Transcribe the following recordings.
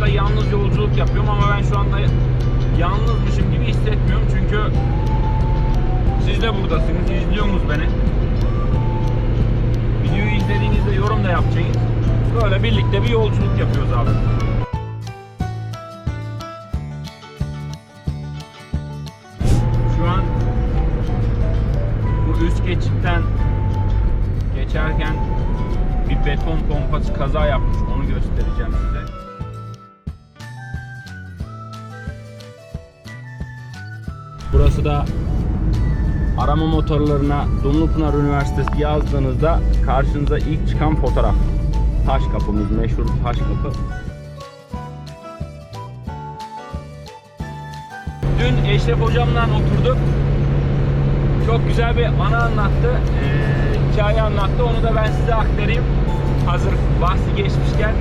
araçta yalnız yolculuk yapıyorum ama ben şu anda yalnızmışım gibi hissetmiyorum çünkü siz de buradasınız, izliyorsunuz beni. Videoyu izlediğinizde yorum da yapacaksınız. Böyle birlikte bir yolculuk yapıyoruz abi. Şu an bu üst geçitten geçerken bir beton pompası kaza yapmış. Onu göstereceğim size. Burası da arama motorlarına Dumlupınar Üniversitesi yazdığınızda karşınıza ilk çıkan fotoğraf. Taş kapımız, meşhur taş kapı. Dün Eşref hocamla oturduk. Çok güzel bir ana anlattı. Ee, hikaye anlattı. Onu da ben size aktarayım. Hazır bahsi geçmişken.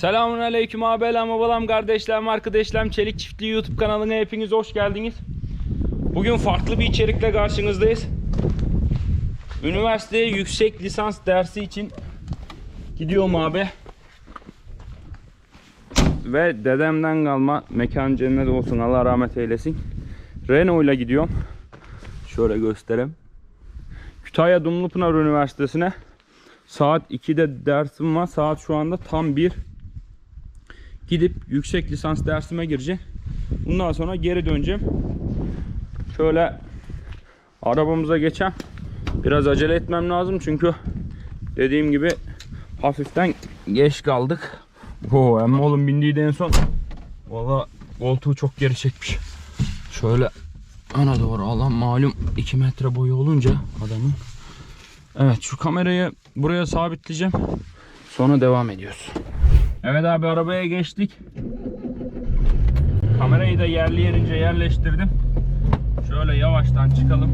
Selamun aleyküm abilerim, babalam, kardeşlerim, arkadaşlarım. Çelik Çiftliği YouTube kanalına hepiniz hoş geldiniz. Bugün farklı bir içerikle karşınızdayız. Üniversiteye yüksek lisans dersi için gidiyorum abi. Ve dedemden kalma mekan cennet olsun Allah rahmet eylesin. Renault ile gidiyorum. Şöyle göstereyim. Kütahya Dumlupınar Üniversitesi'ne saat 2'de dersim var. Saat şu anda tam 1. Gidip yüksek lisans dersime gireceğim. Bundan sonra geri döneceğim. Şöyle arabamıza geçeceğim. Biraz acele etmem lazım çünkü dediğim gibi hafiften geç kaldık. Oo, ama oğlum bindiği de en son valla koltuğu çok geri çekmiş. Şöyle ana doğru alan malum 2 metre boyu olunca adamın. Evet şu kamerayı buraya sabitleyeceğim. Sonra devam ediyoruz. Evet abi arabaya geçtik. Kamerayı da yerli yerince yerleştirdim. Şöyle yavaştan çıkalım.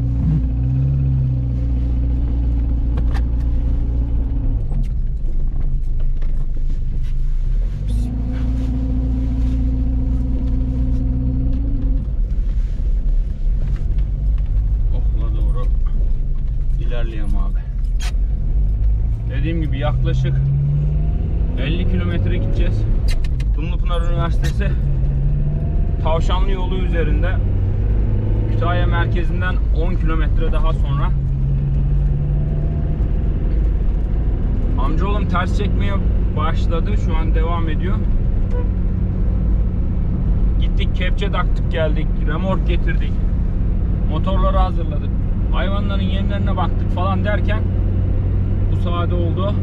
İlerleyelim abi. Dediğim gibi yaklaşık 50 kilometre gideceğiz. Dumlupınar Üniversitesi Tavşanlı yolu üzerinde Kütahya merkezinden 10 kilometre daha sonra Amcaoğlum ters çekmeye başladı. Şu an devam ediyor. Gittik kepçe taktık geldik. Remork getirdik. Motorları hazırladık. Hayvanların yemlerine baktık falan derken bu saate oldu.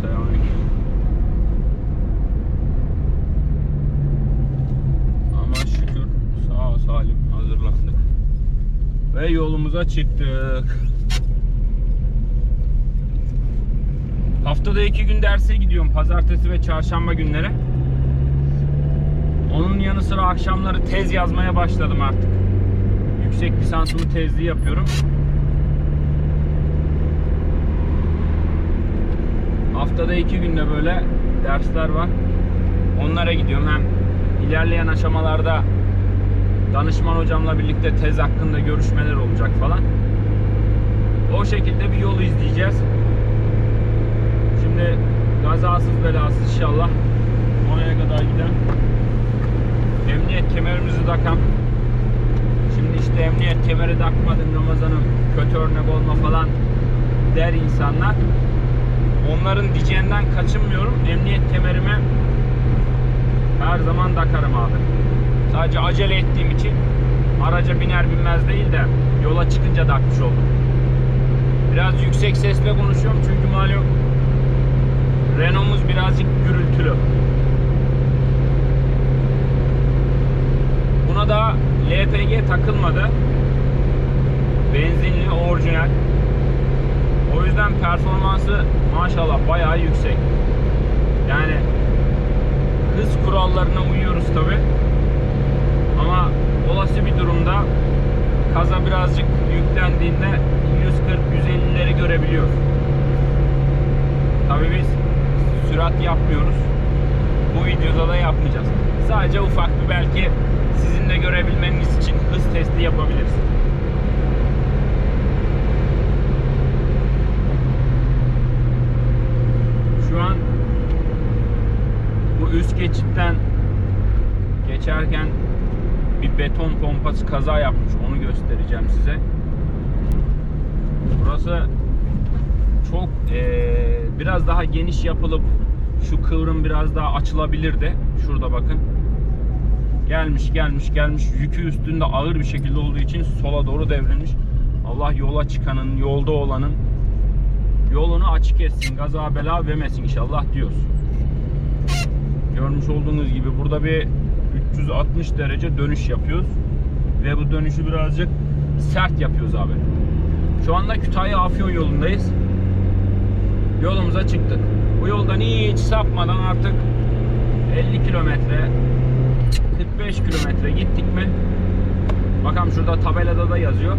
Selamünaleyküm. Ama şükür salim hazırlandık. Ve yolumuza çıktık. Haftada iki gün derse gidiyorum. Pazartesi ve çarşamba günleri. Onun yanı sıra akşamları tez yazmaya başladım artık. Yüksek lisansımı tezli yapıyorum. Haftada iki günde böyle dersler var. Onlara gidiyorum. Hem ilerleyen aşamalarda danışman hocamla birlikte tez hakkında görüşmeler olacak falan. O şekilde bir yol izleyeceğiz. Şimdi kazasız belasız inşallah oraya kadar gidelim. Emniyet kemerimizi takalım. Şimdi işte emniyet kemeri takmadın Ramazan'ım kötü örnek olma falan der insanlar. Onların diyeceğinden kaçınmıyorum. Emniyet kemerimi her zaman takarım abi. Sadece acele ettiğim için araca biner binmez değil de yola çıkınca takmış oldum. Biraz yüksek sesle konuşuyorum çünkü malum Renault'umuz birazcık gürültülü. Buna da LPG takılmadı. Benzinli orijinal. O yüzden performansı maşallah bayağı yüksek. Yani hız kurallarına uyuyoruz tabi. Ama olası bir durumda kaza birazcık yüklendiğinde 140-150'leri görebiliyoruz. Tabi biz sürat yapmıyoruz. Bu videoda da yapmayacağız. Sadece ufak bir belki sizin de görebilmeniz için hız testi yapabiliriz. üst geçitten geçerken bir beton pompası kaza yapmış. Onu göstereceğim size. Burası çok eee, biraz daha geniş yapılıp şu kıvrım biraz daha açılabilirdi. Şurada bakın. Gelmiş gelmiş gelmiş yükü üstünde ağır bir şekilde olduğu için sola doğru devrilmiş. Allah yola çıkanın, yolda olanın yolunu açık etsin, gaza bela vermesin inşallah diyoruz. Görmüş olduğunuz gibi burada bir 360 derece dönüş yapıyoruz. Ve bu dönüşü birazcık sert yapıyoruz abi. Şu anda Kütahya Afyon yolundayız. Yolumuza çıktık. Bu yoldan hiç sapmadan artık 50 kilometre 45 kilometre gittik mi? Bakalım şurada tabelada da yazıyor.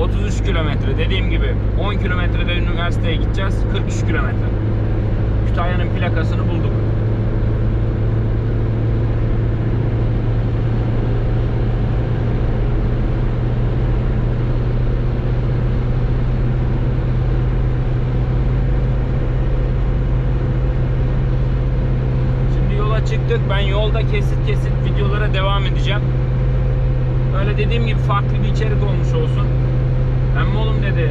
33 kilometre dediğim gibi 10 kilometrede üniversiteye gideceğiz 43 kilometre Kütahya'nın plakasını bulduk Şimdi yola çıktık ben yolda kesit kesit videolara devam edeceğim Böyle dediğim gibi farklı bir içerik olmuş olsun hem oğlum dedi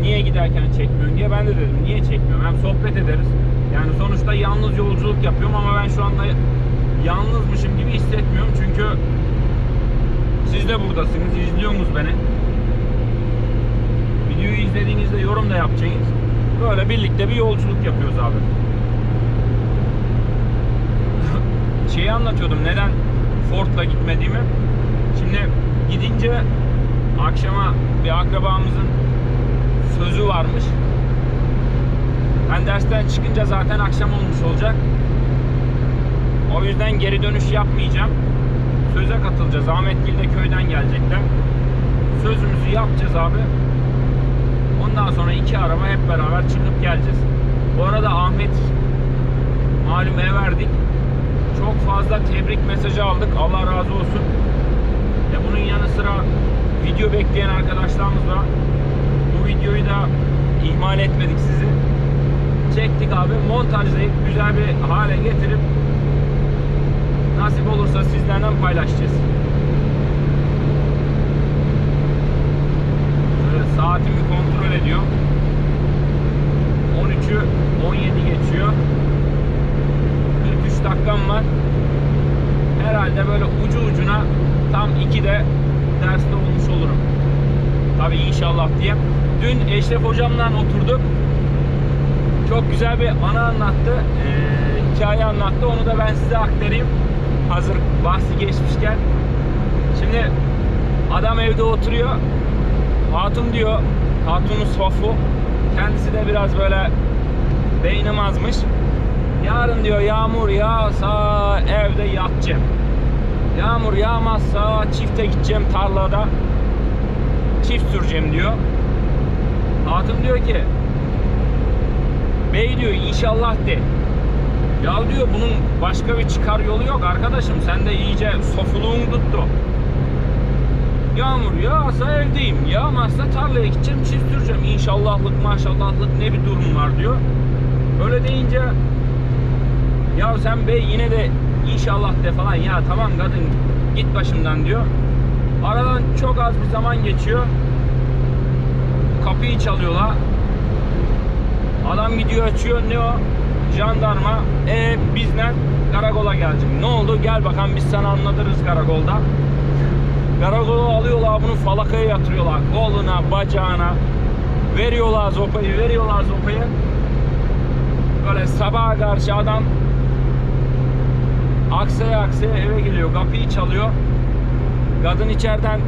niye giderken çekmiyorsun diye ben de dedim niye çekmiyorum hem sohbet ederiz. Yani sonuçta yalnız yolculuk yapıyorum ama ben şu anda yalnızmışım gibi hissetmiyorum çünkü siz de buradasınız izliyorsunuz beni. Videoyu izlediğinizde yorum da yapacaksınız. Böyle birlikte bir yolculuk yapıyoruz abi. Şeyi anlatıyordum neden Ford'la gitmediğimi. Şimdi gidince akşama bir akrabamızın sözü varmış. Ben dersten çıkınca zaten akşam olmuş olacak. O yüzden geri dönüş yapmayacağım. Söze katılacağız. Ahmetgil de köyden gelecekler. Sözümüzü yapacağız abi. Ondan sonra iki araba hep beraber çıkıp geleceğiz. Bu arada Ahmet malum ev verdik. Çok fazla tebrik mesajı aldık. Allah razı olsun. Ya bunun yanı sıra video bekleyen arkadaşlarımız var. Bu videoyu da ihmal etmedik sizi. Çektik abi. Montajlayıp güzel bir hale getirip nasip olursa sizlerden paylaşacağız. Şöyle saatimi kontrol ediyor. 13'ü 17 geçiyor. 43 dakikam var. Herhalde böyle ucu ucuna tam 2'de derste olmuş olurum. Tabi inşallah diye. Dün Eşref hocamla oturduk. Çok güzel bir ana anlattı. Ee, hikaye anlattı. Onu da ben size aktarayım. Hazır bahsi geçmişken. Şimdi adam evde oturuyor. Hatun diyor. Hatunun sofu. Kendisi de biraz böyle beynim azmış. Yarın diyor yağmur yağsa evde yatacağım. Yağmur yağmazsa çifte gideceğim tarlada. Çift süreceğim diyor. Hatun diyor ki Bey diyor inşallah de. Ya diyor bunun başka bir çıkar yolu yok arkadaşım. Sen de iyice sofuluğun tuttu. Yağmur yağsa evdeyim. Yağmazsa tarlaya gideceğim çift süreceğim. İnşallahlık maşallahlık ne bir durum var diyor. Öyle deyince ya sen bey yine de inşallah de falan ya tamam kadın git başımdan diyor. Aradan çok az bir zaman geçiyor. Kapıyı çalıyorlar. Adam gidiyor açıyor ne o? Jandarma. E bizden karakola gelecek. Ne oldu? Gel bakalım biz sana anlatırız karakolda. Karakola alıyorlar bunu falakaya yatırıyorlar. Koluna, bacağına. Veriyorlar zopayı, veriyorlar zopayı. Böyle sabaha karşı adam aksaya aksaya eve geliyor. Kapıyı çalıyor. Kadın içeriden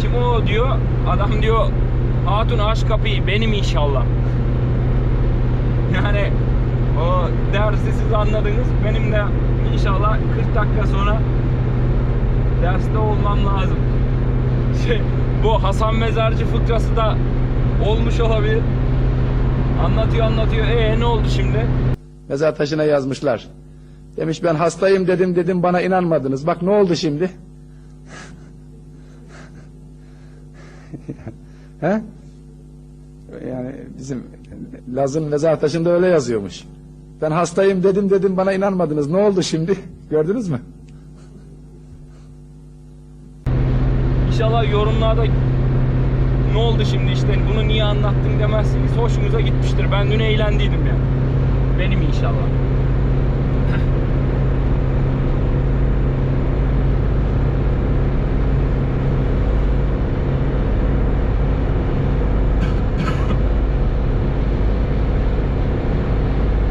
kim o diyor. Adam diyor hatun aç kapıyı benim inşallah. Yani o dersi siz anladınız. Benim de inşallah 40 dakika sonra derste olmam lazım. Şey, bu Hasan Mezarcı fıkrası da olmuş olabilir. Anlatıyor anlatıyor. E ne oldu şimdi? Mezar taşına yazmışlar. Demiş ben hastayım dedim dedim bana inanmadınız. Bak ne oldu şimdi? He? Yani bizim Laz'ın mezar taşında öyle yazıyormuş. Ben hastayım dedim dedim bana inanmadınız. Ne oldu şimdi? Gördünüz mü? İnşallah yorumlarda ne oldu şimdi işte bunu niye anlattın demezsiniz. Hoşunuza gitmiştir. Ben dün eğlendiydim ya. Benim inşallah.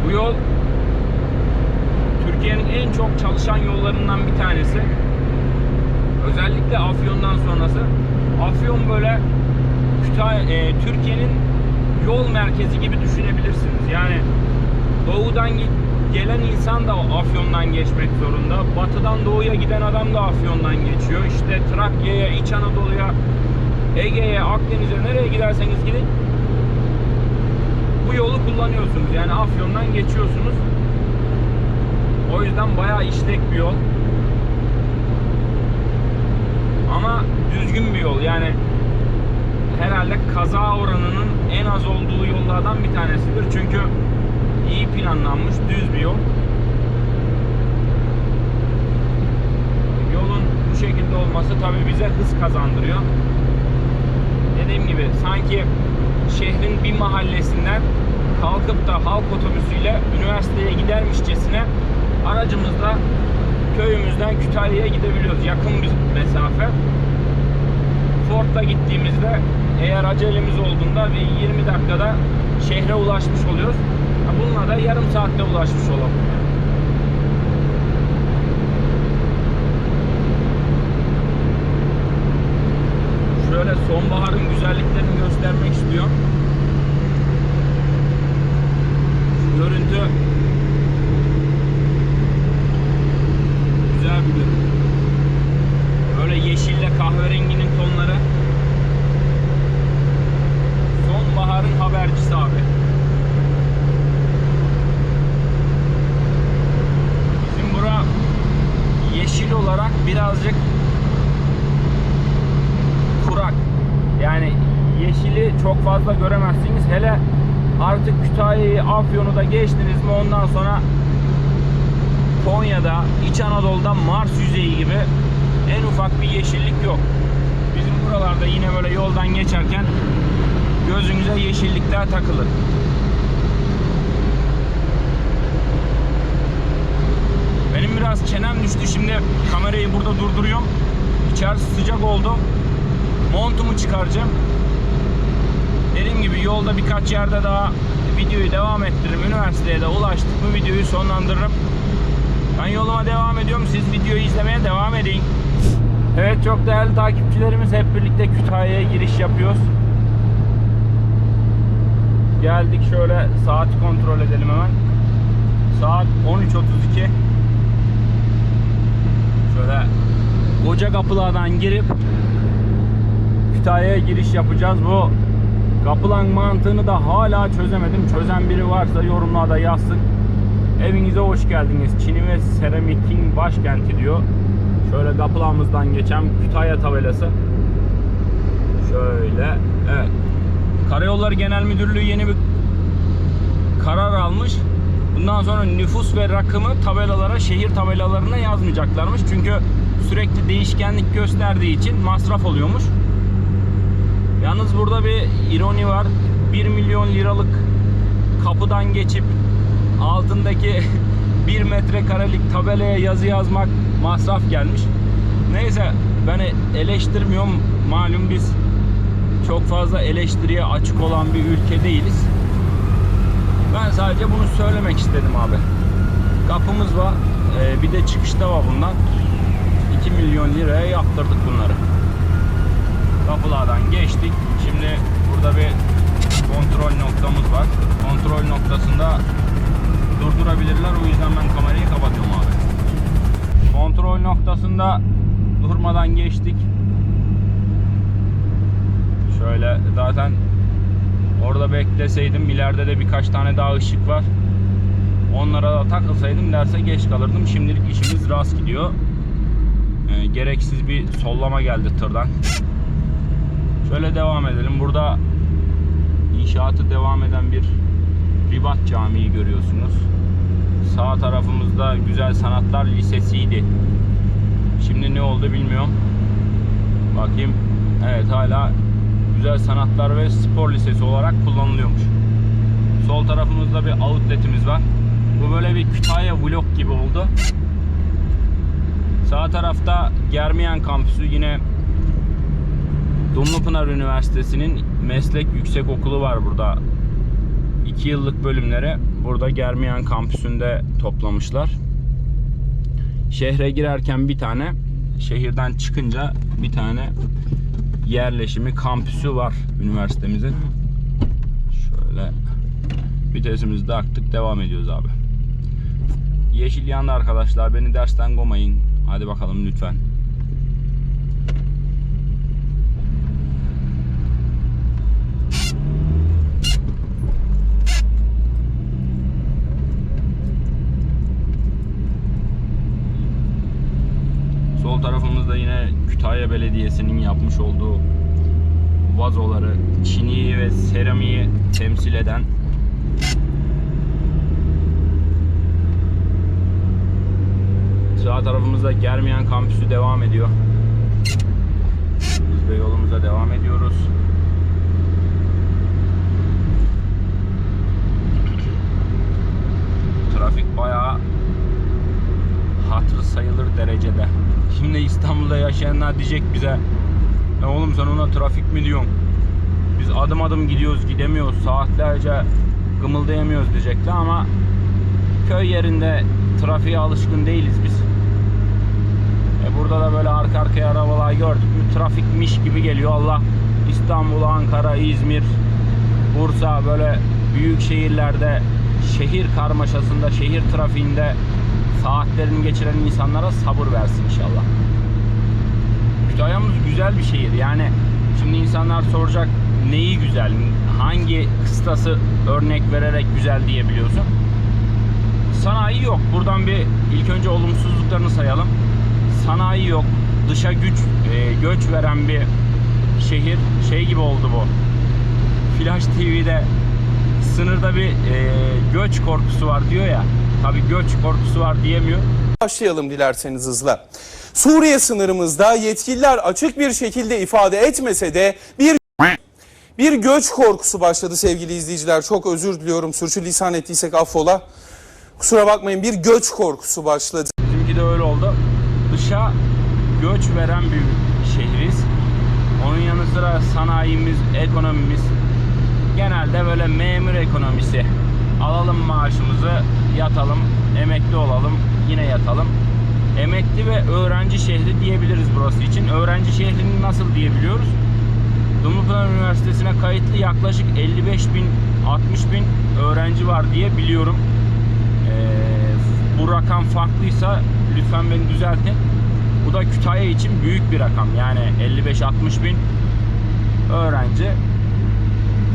Bu yol Türkiye'nin en çok çalışan yollarından bir tanesi. Özellikle Afyon'dan sonrası. Afyon böyle Kütahya, e, Türkiye'nin yol merkezi gibi düşünebilirsiniz. Yani doğudan ge- gelen insan da Afyon'dan geçmek zorunda. Batıdan doğuya giden adam da Afyon'dan geçiyor. İşte Trakya'ya, İç Anadolu'ya, Ege'ye, Akdeniz'e nereye giderseniz gidin bu yolu kullanıyorsunuz. Yani Afyon'dan geçiyorsunuz. O yüzden bayağı işlek bir yol. Ama düzgün bir yol. Yani herhalde kaza oranının en az olduğu yollardan bir tanesidir. Çünkü iyi planlanmış düz bir yol. Yolun bu şekilde olması tabii bize hız kazandırıyor. Dediğim gibi sanki şehrin bir mahallesinden kalkıp da halk otobüsüyle üniversiteye gidermişçesine aracımızla köyümüzden Kütahya'ya gidebiliyoruz. Yakın bir mesafe. Ford'la gittiğimizde eğer acelemiz olduğunda bir 20 dakikada şehre ulaşmış oluyoruz. Bununla da yarım saatte ulaşmış olalım. Şöyle sonbaharın güzelliklerini göstermek istiyorum. Görüntü güzel bir görüntü. Böyle yeşille kahverenginin tonları. Sonbaharın habercisi abi. Bizim bura yeşil olarak birazcık kurak. Yani yeşili çok fazla göremezsiniz. Hele artık Kütahya'yı, Afyon'u da geçtiniz mi ondan sonra Konya'da, İç Anadolu'da Mars yüzeyi gibi en ufak bir yeşillik yok. Bizim buralarda yine böyle yoldan geçerken gözünüze yeşillikler takılır. Benim biraz çenem düştü. Şimdi kamerayı burada durduruyorum. İçerisi sıcak oldu. Montumu çıkaracağım. Dediğim gibi yolda birkaç yerde daha videoyu devam ettiririm. Üniversiteye de ulaştık mı videoyu sonlandırırım. Ben yoluma devam ediyorum. Siz videoyu izlemeye devam edin. Evet çok değerli takipçilerimiz hep birlikte Kütahya'ya giriş yapıyoruz. Geldik şöyle saat kontrol edelim hemen. Saat 13.32. Şöyle koca kapılardan girip Kütahya'ya giriş yapacağız. Bu kapılan mantığını da hala çözemedim. Çözen biri varsa yorumlarda yazsın. Evinize hoş geldiniz. Çin'i ve seramikin başkenti diyor. Şöyle kapılarımızdan geçen Kütahya tabelası. Şöyle. Evet. Karayolları Genel Müdürlüğü yeni bir karar almış. Bundan sonra nüfus ve rakımı tabelalara, şehir tabelalarına yazmayacaklarmış. Çünkü sürekli değişkenlik gösterdiği için masraf oluyormuş. Yalnız burada bir ironi var. 1 milyon liralık kapıdan geçip altındaki 1 metrekarelik tabelaya yazı yazmak masraf gelmiş. Neyse ben eleştirmiyorum. Malum biz çok fazla eleştiriye açık olan bir ülke değiliz. Ben sadece bunu söylemek istedim abi. Kapımız var. Ee, bir de çıkışta var bundan. 2 milyon liraya yaptırdık bunları. Kapılardan geçtik. Şimdi burada bir kontrol noktamız var. Kontrol noktasında durdurabilirler. O yüzden ben kamerayı kapatıyorum abi. Kontrol noktasında durmadan geçtik. Şöyle zaten orada bekleseydim ileride de birkaç tane daha ışık var. Onlara da takılsaydım derse geç kalırdım. Şimdilik işimiz rast gidiyor. Ee, gereksiz bir sollama geldi tırdan. Şöyle devam edelim. Burada inşaat İnşaatı devam eden bir Ribat Camii görüyorsunuz. Sağ tarafımızda Güzel Sanatlar Lisesi'ydi. Şimdi ne oldu bilmiyorum. Bakayım. Evet hala Güzel Sanatlar ve Spor Lisesi olarak kullanılıyormuş. Sol tarafımızda bir outletimiz var. Bu böyle bir Kütahya vlog gibi oldu. Sağ tarafta Germiyan kampüsü yine Dumlupınar Üniversitesi'nin meslek yüksek okulu var burada. 2 yıllık bölümlere burada Germiyan kampüsünde toplamışlar. Şehre girerken bir tane, şehirden çıkınca bir tane yerleşimi, kampüsü var üniversitemizin. Şöyle vitesimizi de aktık devam ediyoruz abi. Yeşil yandı arkadaşlar. Beni dersten gomayın. Hadi bakalım lütfen. Sol tarafımızda Kütahya Belediyesi'nin yapmış olduğu vazoları, çiniyi ve seramiği temsil eden Sağ tarafımızda Germiyan kampüsü devam ediyor. Biz de yolumuza devam ediyoruz. Trafik bayağı hatır sayılır derecede. Şimdi İstanbul'da yaşayanlar diyecek bize "E oğlum sen ona trafik mi diyorsun? Biz adım adım gidiyoruz gidemiyoruz saatlerce gımıldayamıyoruz diyecekler ama köy yerinde trafiğe alışkın değiliz biz. E burada da böyle arka arkaya arabalar gördük mü trafikmiş gibi geliyor. Allah İstanbul, Ankara, İzmir, Bursa böyle büyük şehirlerde şehir karmaşasında, şehir trafiğinde saatlerini geçiren insanlara sabır versin inşallah. Kütahya'mız güzel bir şehir. Yani şimdi insanlar soracak neyi güzel, hangi kıstası örnek vererek güzel diyebiliyorsun. Sanayi yok. Buradan bir ilk önce olumsuzluklarını sayalım. Sanayi yok. Dışa güç e, göç veren bir şehir. Şey gibi oldu bu. Flash TV'de sınırda bir e, göç korkusu var diyor ya. Tabi göç korkusu var diyemiyor. Başlayalım dilerseniz hızla. Suriye sınırımızda yetkililer açık bir şekilde ifade etmese de bir bir göç korkusu başladı sevgili izleyiciler. Çok özür diliyorum sürçülisan ettiysek affola. Kusura bakmayın bir göç korkusu başladı. Bizimki de öyle oldu. Dışa göç veren bir şehriz. Onun yanı sıra sanayimiz, ekonomimiz genelde böyle memur ekonomisi. Alalım maaşımızı, yatalım, emekli olalım, yine yatalım. Emekli ve öğrenci şehri diyebiliriz burası için. Öğrenci şehrini nasıl diyebiliyoruz? Dumlupınar Üniversitesi'ne kayıtlı yaklaşık 55 bin, 60 bin öğrenci var diye biliyorum. Ee, bu rakam farklıysa lütfen beni düzeltin. Bu da Kütahya için büyük bir rakam. Yani 55-60 bin öğrenci.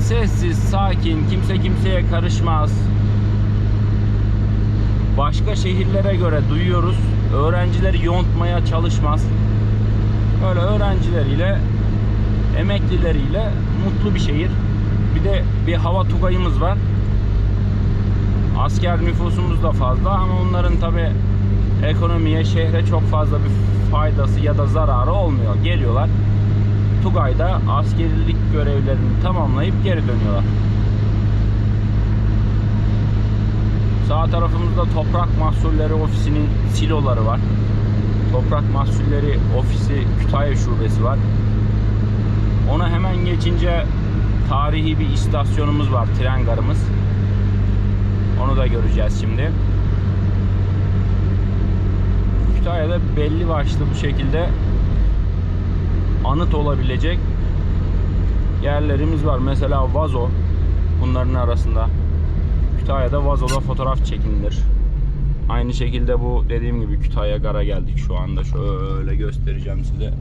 Sessiz, sakin, kimse kimseye karışmaz. Başka şehirlere göre duyuyoruz. Öğrencileri yontmaya çalışmaz. Böyle öğrencileriyle, emeklileriyle mutlu bir şehir. Bir de bir hava tugayımız var. Asker nüfusumuz da fazla ama onların tabi ekonomiye, şehre çok fazla bir faydası ya da zararı olmuyor. Geliyorlar. Tugay'da askerilik görevlerini tamamlayıp geri dönüyorlar. Sağ tarafımızda Toprak Mahsulleri Ofisi'nin siloları var. Toprak Mahsulleri Ofisi Kütahya Şubesi var. Ona hemen geçince tarihi bir istasyonumuz var, tren garımız. Onu da göreceğiz şimdi. Kütahya'da belli başlı bu şekilde anıt olabilecek yerlerimiz var. Mesela vazo bunların arasında. Kütahya'da vazoda fotoğraf çekinilir. Aynı şekilde bu dediğim gibi Kütahya Gar'a geldik şu anda. Şöyle göstereceğim size.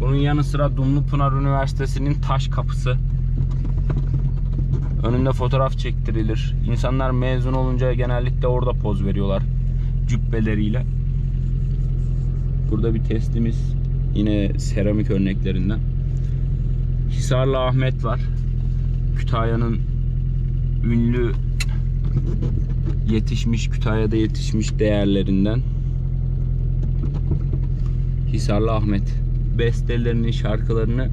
Bunun yanı sıra Dumlupınar Üniversitesi'nin taş kapısı. Önünde fotoğraf çektirilir. İnsanlar mezun olunca genellikle orada poz veriyorlar. Cübbeleriyle. Burada bir testimiz. Yine seramik örneklerinden. Hisarlı Ahmet var. Kütahya'nın ünlü yetişmiş Kütahya'da yetişmiş değerlerinden Hisarlı Ahmet bestelerini, şarkılarını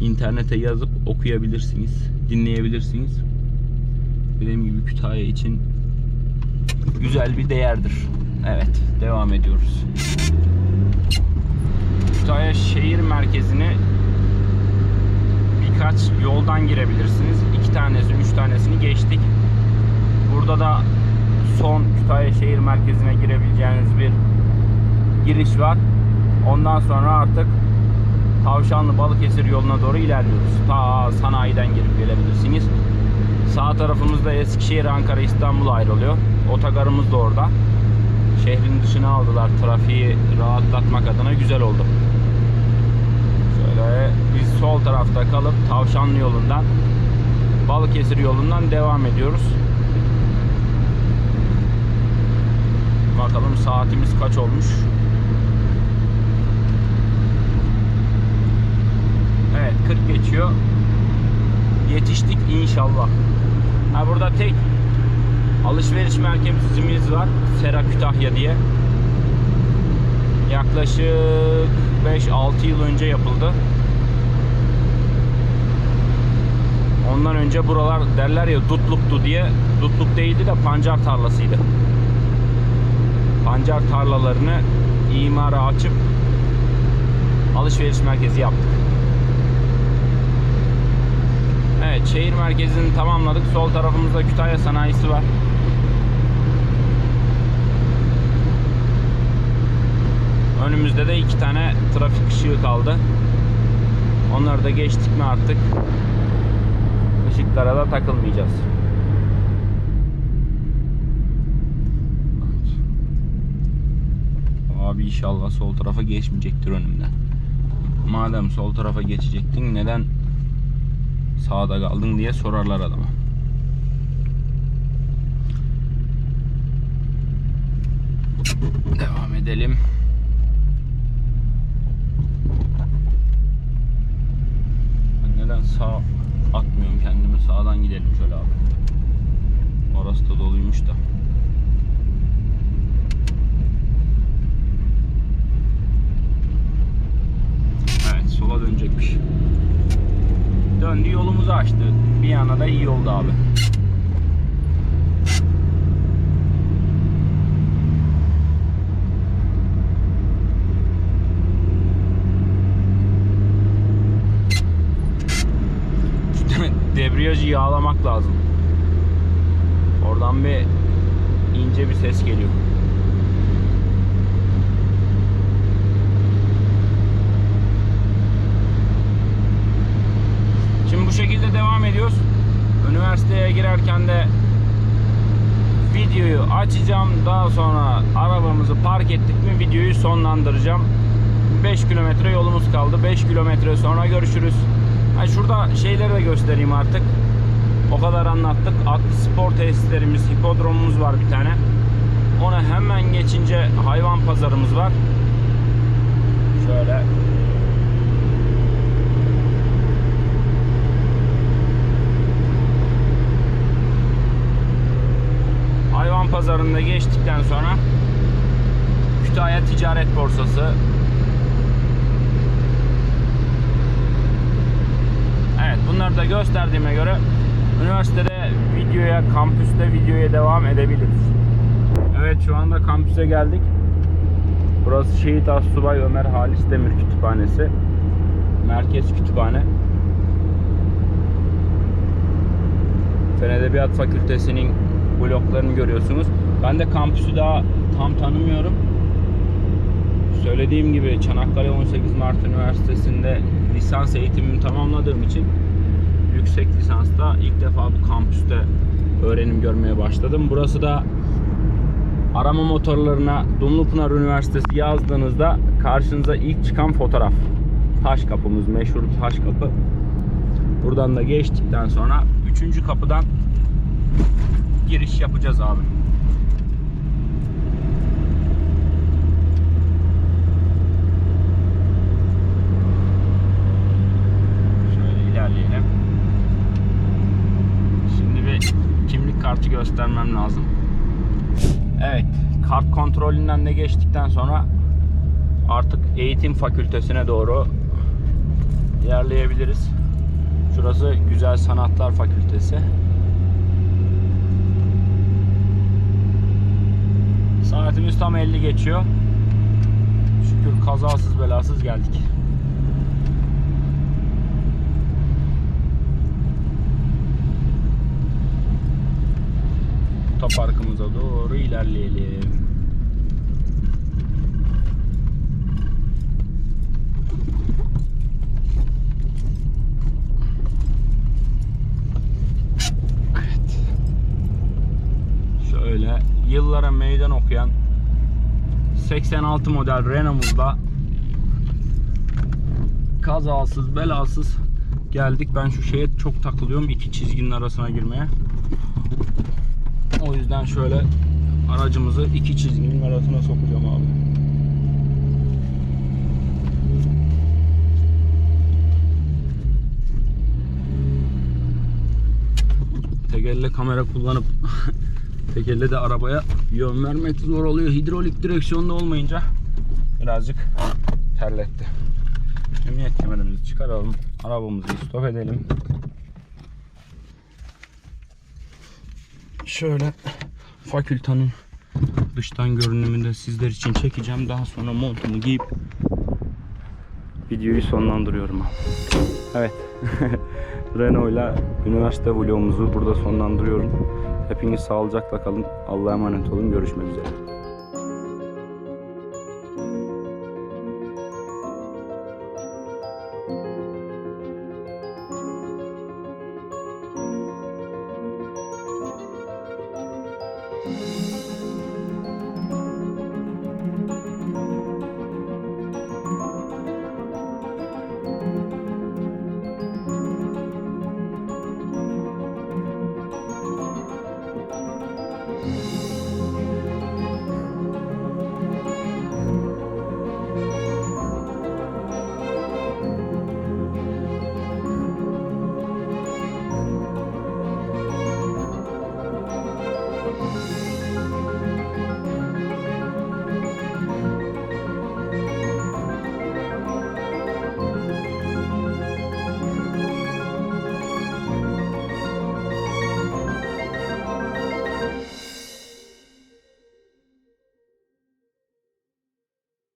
internete yazıp okuyabilirsiniz, dinleyebilirsiniz. Dediğim gibi Kütahya için güzel bir değerdir. Evet, devam ediyoruz. Kütahya şehir merkezine birkaç yoldan girebilirsiniz. İki tanesi, üç tanesini geçtik. Burada da son Kütahya şehir merkezine girebileceğiniz bir giriş var. Ondan sonra artık Tavşanlı Balıkesir yoluna doğru ilerliyoruz. Ta sanayiden girip gelebilirsiniz. Sağ tarafımızda Eskişehir, Ankara, İstanbul ayrılıyor. Otogarımız da orada. Şehrin dışına aldılar trafiği rahatlatmak adına güzel oldu. Tarafta kalıp Tavşanlı yolundan Balıkesir yolundan devam ediyoruz. Bakalım saatimiz kaç olmuş. Evet 40 geçiyor. Yetiştik inşallah. Ha burada tek alışveriş merkezimiz var. Sera Kütahya diye. Yaklaşık 5-6 yıl önce yapıldı. Ondan önce buralar derler ya dutluktu diye. Dutluk değildi de pancar tarlasıydı. Pancar tarlalarını imara açıp alışveriş merkezi yaptık. Evet şehir merkezini tamamladık. Sol tarafımızda Kütahya sanayisi var. Önümüzde de iki tane trafik ışığı kaldı. Onları da geçtik mi artık ışıklara da takılmayacağız. Abi inşallah sol tarafa geçmeyecektir önümden. Madem sol tarafa geçecektin neden sağda kaldın diye sorarlar adama. Devam edelim. Neden sağ atmıyorum kendimi sağdan gidelim şöyle abi. Orası da doluymuş da. Evet sola dönecekmiş. Döndü yolumuzu açtı. Bir yana da iyi oldu abi. Yağlamak lazım. Oradan bir ince bir ses geliyor. Şimdi bu şekilde devam ediyoruz. Üniversiteye girerken de videoyu açacağım. Daha sonra arabamızı park ettik mi videoyu sonlandıracağım. 5 kilometre yolumuz kaldı. 5 kilometre sonra görüşürüz. Ha şurada şeyleri de göstereyim artık. O kadar anlattık. Atlı spor tesislerimiz, hipodromumuz var bir tane. Ona hemen geçince hayvan pazarımız var. Şöyle hayvan pazarında geçtikten sonra Kütahya Ticaret Borsası Evet bunları da gösterdiğime göre üniversitede videoya, kampüste videoya devam edebiliriz. Evet şu anda kampüse geldik. Burası Şehit Assubay Ömer Halis Demir Kütüphanesi. Merkez Kütüphane. Fen Edebiyat Fakültesi'nin bloklarını görüyorsunuz. Ben de kampüsü daha tam tanımıyorum. Söylediğim gibi Çanakkale 18 Mart Üniversitesi'nde lisans eğitimimi tamamladığım için yüksek lisansta ilk defa bu kampüste öğrenim görmeye başladım. Burası da arama motorlarına Dumlupınar Üniversitesi yazdığınızda karşınıza ilk çıkan fotoğraf. Taş kapımız meşhur taş kapı. Buradan da geçtikten sonra 3. kapıdan giriş yapacağız abi. Şöyle ilerleyelim. Kartı göstermem lazım. Evet, kart kontrolünden de geçtikten sonra artık eğitim fakültesine doğru ilerleyebiliriz. Şurası Güzel Sanatlar Fakültesi. Saatimiz tam 50 geçiyor. Şükür kazasız belasız geldik. Otoparkımıza doğru ilerleyelim. Evet. Şöyle yıllara meydan okuyan 86 model Renault'umuzla kazasız belasız geldik. Ben şu şeye çok takılıyorum iki çizginin arasına girmeye. O yüzden şöyle aracımızı iki çizginin arasına sokacağım abi. Tekerle kamera kullanıp tekerle de arabaya yön vermek zor oluyor. Hidrolik direksiyonda olmayınca birazcık terletti. Emniyet kemerimizi çıkaralım. Arabamızı stop edelim. Şöyle fakültanın dıştan görünümünü de sizler için çekeceğim. Daha sonra montumu giyip videoyu sonlandırıyorum. Evet. Renault'la üniversite vlogumuzu burada sonlandırıyorum. Hepiniz sağlıcakla kalın. Allah'a emanet olun. Görüşmek üzere.